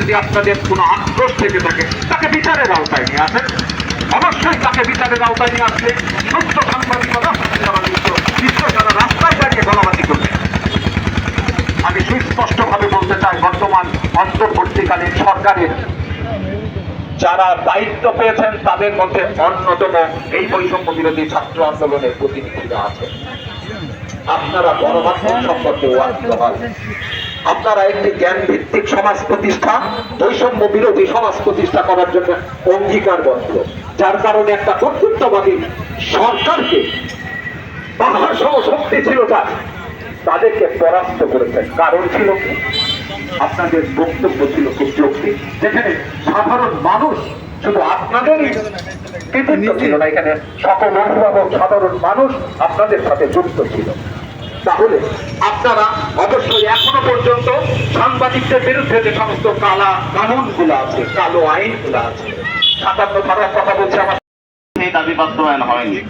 যদি আপনাদের কোনো আক্রোশ থেকে থাকে, তাকে বিচারের আওতায় নিয়ে আসেন। অবশ্যই তাকে বিচারের আওতায় নিয়ে আসলে সুস্থ সাংবাদিকতা বিশ্ব যারা রাস্তায় দাঁড়িয়ে গণবাজি করবে। আমি সুস্পষ্টভাবে বলতে চাই, বর্তমান অন্তর্বর্তীকালীন সরকারের যারা দায়িত্ব পেয়েছেন, তাদের মধ্যে অন্যতম এই বৈষম্য বিরোধী ছাত্র আন্দোলনের প্রতিনিধিরা আছে আপনারা গণমাধ্যম সম্পর্কে ওয়াকিল হন আপনারা একটি জ্ঞান ভিত্তিক সমাজ প্রতিষ্ঠা, বৈষম্য বিরোধী সমাজ প্রতিষ্ঠা করার জন্য অঙ্গীকারবদ্ধ যার কারণে একটা কর্তৃত্ববাদী সরকারকে শক্তি ছিল তার। তাদেরকে পরাস্ত করেছেন। কারণ ছিল কি? আপনাদের বক্তব্য ছিল খুব যৌক্তিক। যেখানে সাধারণ মানুষ শুধু আপনাদেরই কৃতিত্ব ছিল না, এখানে সকল অভিভাবক, সাধারণ মানুষ আপনাদের সাথে যুক্ত ছিল। তাহলে আপনারা অবশ্যই এখনও সাংবাদিকদের বিরুদ্ধে যে সমস্ত কালা কানুনগুলো আছে কালো আইন আইনগুলো আছে সাতান্ন ধারার কথা বলছে আমার। সেই দাবি বাস্তবায়ন হয়নি।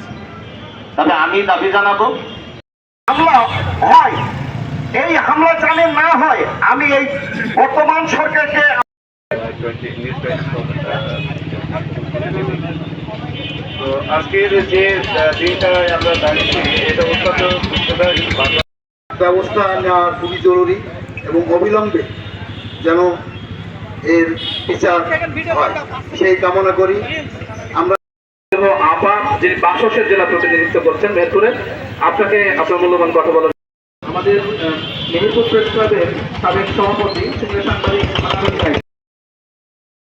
তবে আমি দাবি জানাব? হামলা হয়। এই হামলা জানে না হয় আমি এই বর্তমান সরকারকে তো আজকের যে আহ, দিনটায় আমরা দাঁড়িয়েছি এটা অত্যন্ত ব্যবস্থা নেওয়া খুবই জরুরি। এবং অবিলম্বে যেন এর বিচার হয়। সেই কামনা করি। আমরা আপা যিনি বাসসের জেলা প্রতিনিধিত্ব করছেন মেহেরপুরে আপনাকে আপনার মূল্যবান কথা বলার আমাদের মেহেরপুর প্রেস ক্লাবের সাবেক সভাপতি সিনিয়র সাংবাদিক